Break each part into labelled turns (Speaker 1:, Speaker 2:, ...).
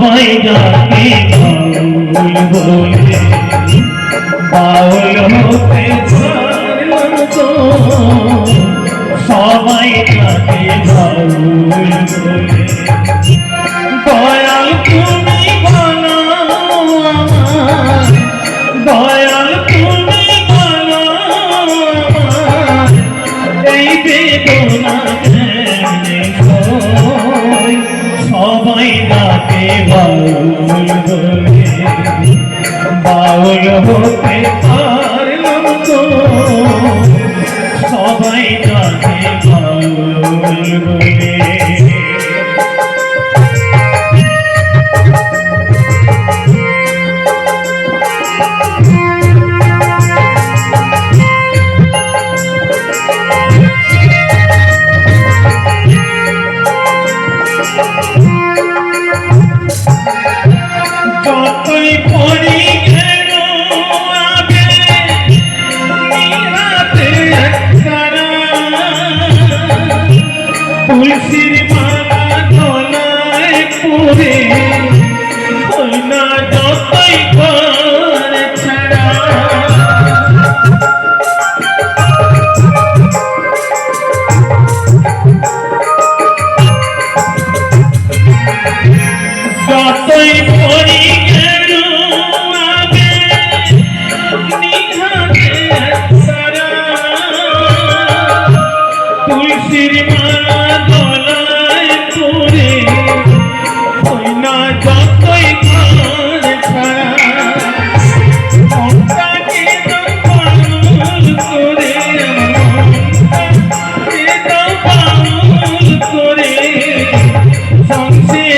Speaker 1: তোমায় ডাকি ভুল বলে। বাউল হতে সবাই ডাকে ভুল বলে দয়াল তুমি ভালো সবাই ডাকে বাউল হতে পারলাম তো। সবাই ডাকে বাউল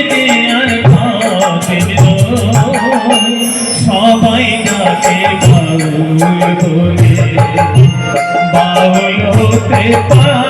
Speaker 1: সংসেদে আর ভাবেন সবাই ডাকে বাউল বলে বাউল হতে পারলাম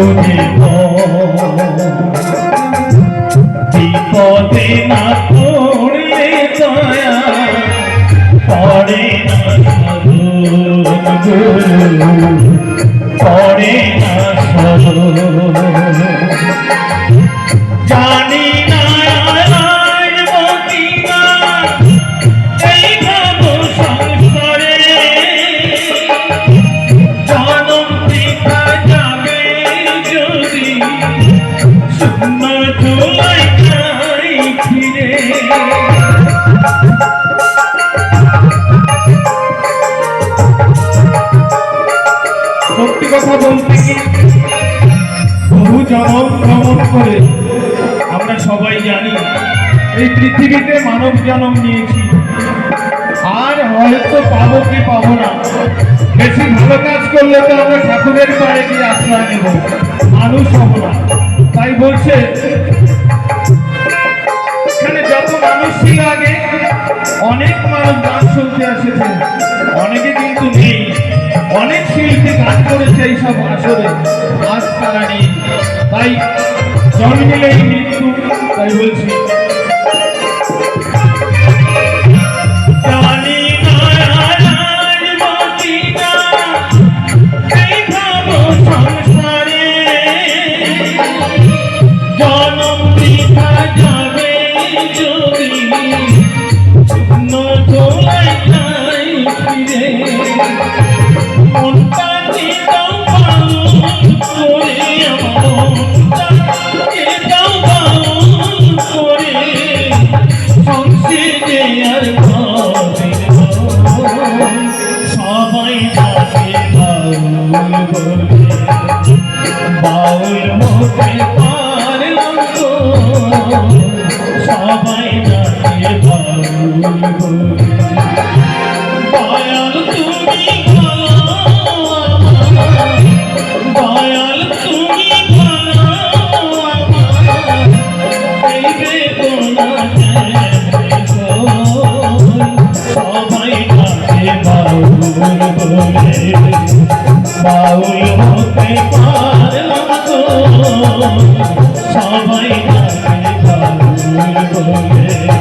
Speaker 1: খুঁজে বিপদে না পড়লে দয়া পড়ে না কথা বলতে বহু জনম ভ্রমণ করে আমরা সবাই জানি এই পৃথিবীতে মানব জন্ম নিয়েছি। আর হয়তো পাবো কি পাবো না। বেশি ভালো কাজ করলে তো আমরা ঠাকুরের পায়ে গিয়ে আশ্রয় নেব। মানুষ হব না। তাই বলছে যত মানুষ ছিল আগে, অনেক মানুষ গান শুনতে এসেছে পাঠ করেছে এইসব আসরে। আজ তারা নেই তাই জন্মিলেই মৃত্যু তাই বলছি। Montaña বাউল মুখে পারলাম তো সবাই ডাকে বাউল তুমি বাউল হতে পারলাম তো সবাই বলে